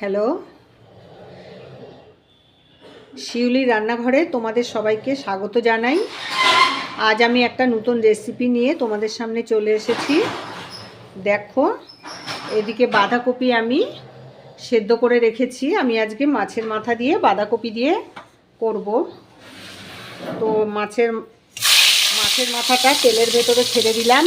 Hello শিউলি রান্নাঘরে তোমাদের সবাইকে স্বাগত জানাই। আজ আমি একটা নতুন রেসিপি নিয়ে তোমাদের সামনে চলে এসেছি। দেখো, এদিকে বাঁধাকপি আমি সেদ্ধ করে রেখেছি। আমি আজকে মাছের মাথা দিয়ে বাঁধাকপি দিয়ে করব। তো মাছের মাছের মাথাটা তেলের ভেতরে ছেড়ে দিলাম।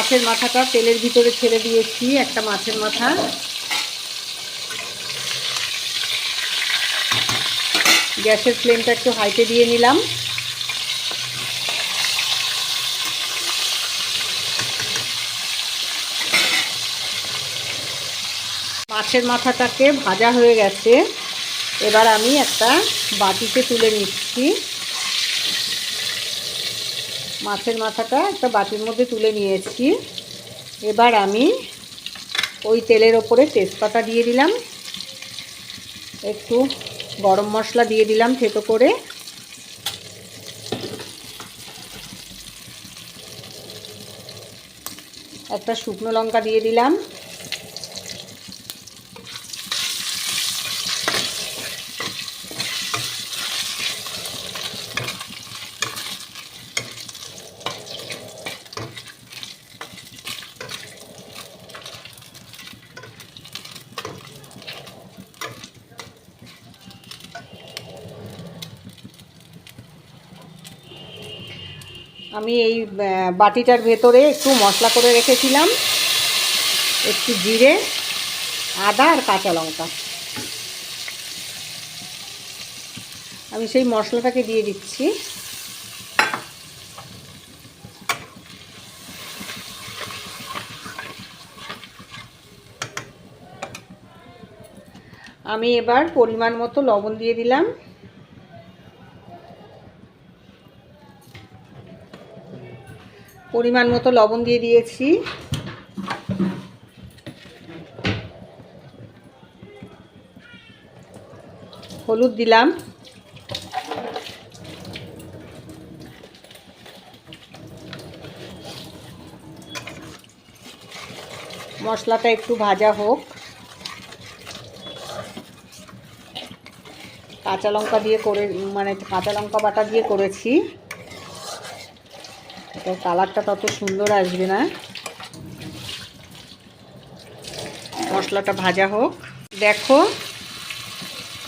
মাছের মাথাটা তেলের ভিতরে ছেড়ে দিয়েছি, একটা মাছের মাথা। গ্যাসের ফ্লেমটা একটু হাইতে দিয়ে নিলাম। মাছের মাথাটাকে ভাজা হয়ে গেছে। এবার আমি একটা বাটিতে তুলে নিচ্ছি। মাছের মাথাটা একটা বাটির মধ্যে তুলে নিয়েছি এবার আমি ওই তেলের ওপরে তেজপাতা দিয়ে দিলাম। একটু গরম মশলা দিয়ে দিলাম থেতো করে। একটা শুকনো লঙ্কা দিয়ে দিলাম। আমি এই বাটিটার ভেতরে একটু মশলা করে রেখেছিলাম। একটু জিরে, আদা আর কাঁচা লঙ্কা। আমি সেই মশলাটাকে দিয়ে দিচ্ছি। আমি এবার পরিমাণ মতো লবণ দিয়ে দিলাম। পরিমাণ মতো লবণ দিয়ে দিয়েছি। হলুদ দিলাম। মশলাটা একটু ভাজা হোক। কাঁচা লঙ্কা দিয়ে করে মানে কাঁচা লঙ্কা বাটা দিয়ে করেছি। তো কালারটা তত সুন্দর আসবে না। মশলাটা ভাজা হোক। দেখো,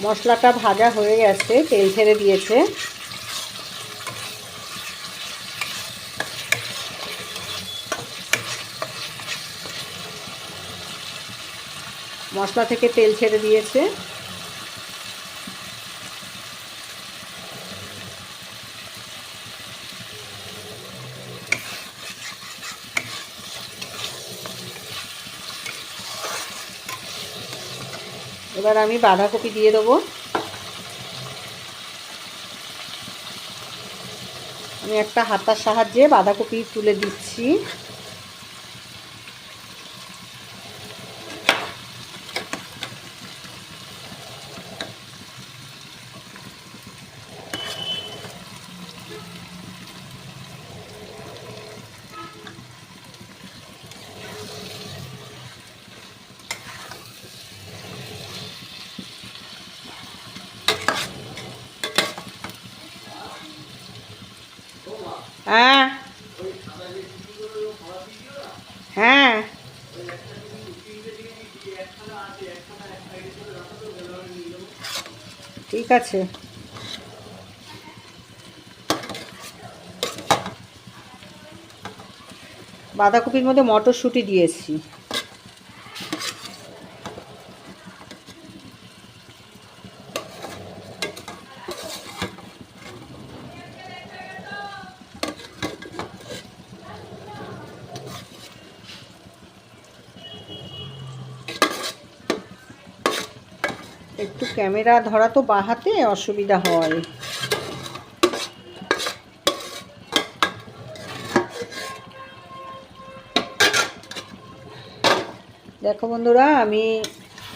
মশলাটা ভাজা হয়ে গেছে, তেল ছেড়ে দিয়েছে। মশলা থেকে তেল ছেড়ে দিয়েছে। এবার আমি বাঁধাকপি দিয়ে দেবো। আমি একটা হাতার সাহায্যে বাঁধাকপি তুলে দিচ্ছি। হ্যাঁ। হ্যাঁ। ঠিক আছে। বাঁধাকপির মধ্যে মটরশুঁটি দিয়েছি। ক্যামেরা ধরা তো বাহাতে অসুবিধা হয়। দেখো বন্ধুরা, আমি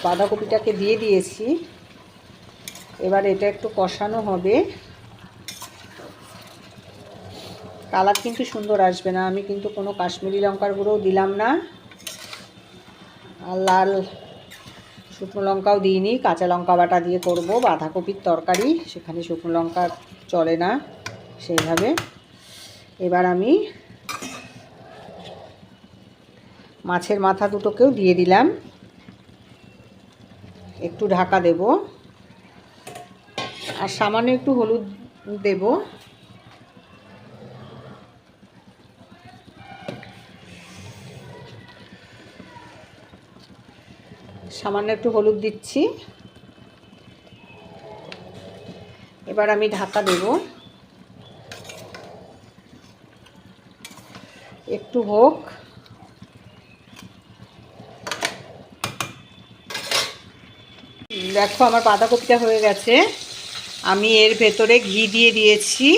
বাঁধাকপিটাকে দিয়ে দিয়েছি। এবার এটা একটু কষানো হবে। কালার কিন্তু সুন্দর আসবে না। আমি কিন্তু কোনো কাশ্মীরি লঙ্কার গুঁড়োও দিলাম না। আর লাল শুকনো লঙ্কাও দিইনি, কাঁচা লঙ্কা বাটা দিয়ে করব, বাঁধাকপির তরকারি, সেখানে শুকনো লঙ্কা চলে না, সেইভাবে। এবার আমি মাছের মাথা দুটোকেও দিয়ে দিলাম। একটু ঢাকা দেব, আর সামান্য একটু হলুদ দেব। সামান্য একটু হলুদ দিচ্ছি। এবার আমি ঢাকা দেব। একটু হোক। দেখো আমার বাঁধাকপিটা হয়ে গেছে। আমি এর ভেতরে ঘি দিয়ে দিয়েছি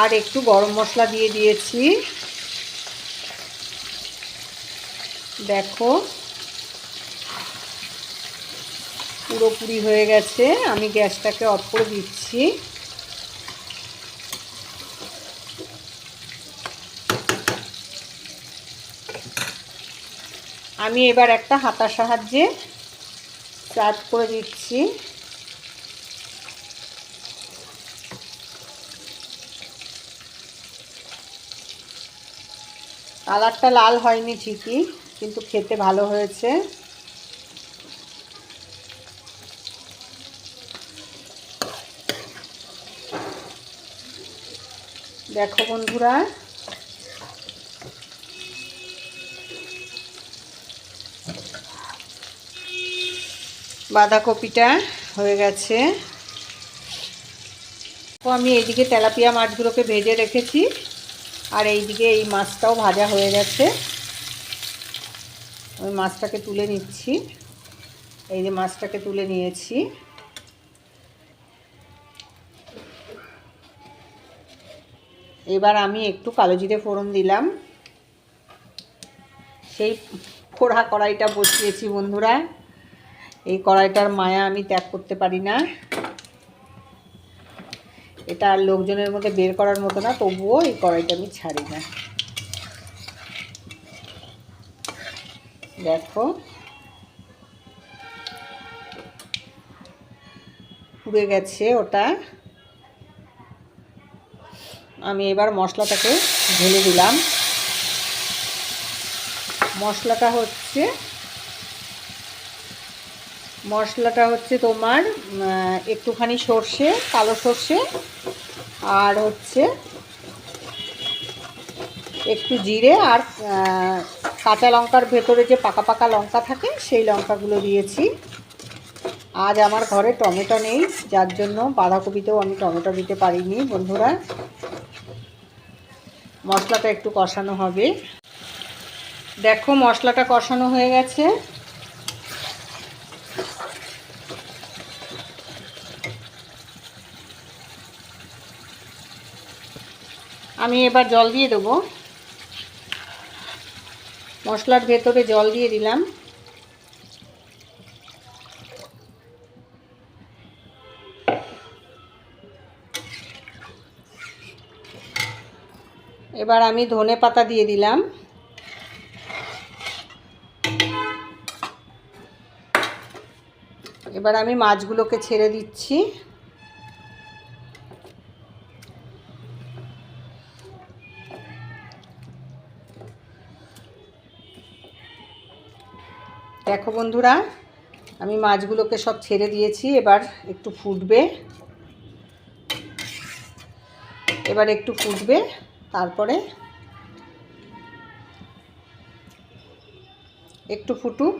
আর একটু গরম মশলা দিয়ে দিয়েছি। দেখো। পুরোপুরি হয়ে গেছে। আমি গ্যাসটাকে অফ করে দিচ্ছি। আমি এবার একটা হাতার সাহায্যে চার্জ করে দিচ্ছি। কালারটা লাল হয়নি ঠিকই, কিন্তু খেতে ভালো হয়েছে। দেখো বন্ধুরা। বাঁধাকপিটা হয়ে গেছে। তো আমি এইদিকে তেলাপিয়া মাছগুলোকে ভেজে রেখেছি। আর এইদিকে এই মাছটাও ভাজা হয়ে গেছে। ওই মাছটাকে তুলে নিচ্ছি। এই যে মাছটাকে তুলে নিয়েছি। এবার আমি একটু কালো জিরে ফোড়ন দিলাম। সেই ফোড়া কড়াইটা বসিয়েছি বন্ধুরা। এই কড়াইটার মায়া আমি ত্যাগ করতে পারি না। এটা আর লোকজনের মধ্যে বের করার মতো না, তবুও এই কড়াইটা আমি ছাড়ি না। দেখো। পুড়ে গেছে ওটা। আমি এবার মশলাটাকে ঢেলে দিলাম। মশলাটা হচ্ছে মশলাটা হচ্ছে তোমার একটুখানি সর্ষে, কালো সর্ষে, আর হচ্ছে একটু জিরে আর কাঁচা লঙ্কার ভেতরে যে পাকা পাকা লঙ্কা থাকে, সেই লঙ্কাগুলো দিয়েছি। আজ আমার ঘরে টমেটো নেই, যার জন্য বাঁধাকপিতেও আমি টমেটো দিতে পারিনি, বন্ধুরা। মশলাটা একটু কষানো হবে। দেখো মশলাটা কষানো হয়ে গেছে। আমি এবার জল দিয়ে দেবো। মশলার ভেতরে জল দিয়ে দিলাম। এবার আমি ধনে পাতা দিয়ে দিলাম। এবার আমি মাছগুলোকে ছেড়ে দিচ্ছি। দেখো বন্ধুরা, আমি মাছগুলোকে সব ছেড়ে দিয়েছি, এবার একটু ফুটবে। এবার একটু ফুটবে। তারপরে একটু ফুটুক।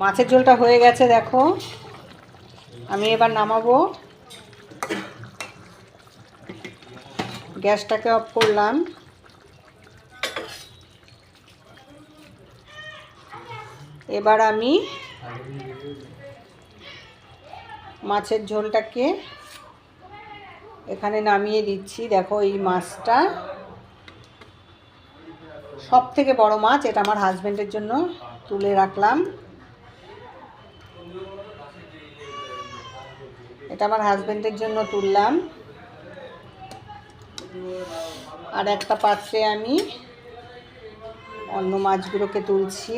মাছের ঝোলটা হয়ে গেছে, দেখো। আমি এবার নামাবো। গ্যাসটাকে অফ করলাম। এবার আমি মাছের ঝোলটাকে এখানে নামিয়ে দিচ্ছি। দেখো এই মাছটা। সব থেকে বড় মাছ, এটা আমার হাজব্যান্ডের জন্য তুলে রাখলাম। এটা আমার হাজব্যান্ডের জন্য তুললাম। আর একটা পাত্রে আমি অন্য মাছগুলোকে তুলছি।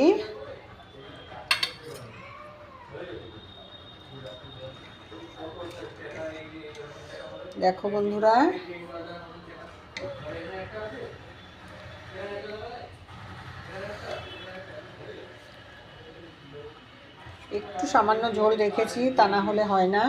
দেখো বন্ধুরা। একটু সামান্য ঝোল রেখেছি, তা না হলে হয় না।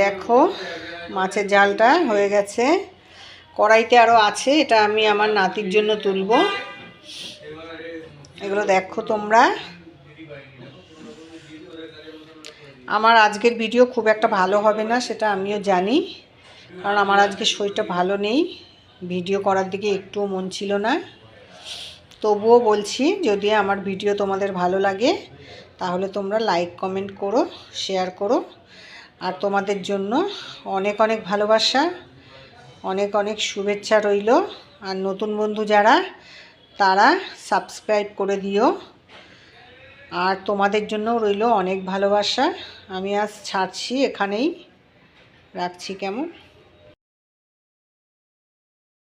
দেখো, মাছের জালটা হয়ে গেছে। কড়াইতে আরও আছে, এটা আমি আমার নাতির জন্য তুলব। এগুলো দেখো তোমরা। আমার আজকের ভিডিও খুব একটা ভালো হবে না, সেটা আমিও জানি। কারণ আমার আজকে শরীরটা ভালো নেই, ভিডিও করার দিকে একটুও মন ছিল না। তবুও বলছি, যদি আমার ভিডিও তোমাদের ভালো লাগে, তাহলে তোমরা লাইক কমেন্ট করো শেয়ার করো। আর তোমাদের জন্য অনেক অনেক ভালোবাসা। অনেক অনেক শুভেচ্ছা রইল। আর নতুন বন্ধু যারা, তারা সাবস্ক্রাইব করে দিও। আর তোমাদের জন্য রইল অনেক ভালোবাসা। আমি আজ ছাড়ছি, এখানেই। রাখছি কেমন?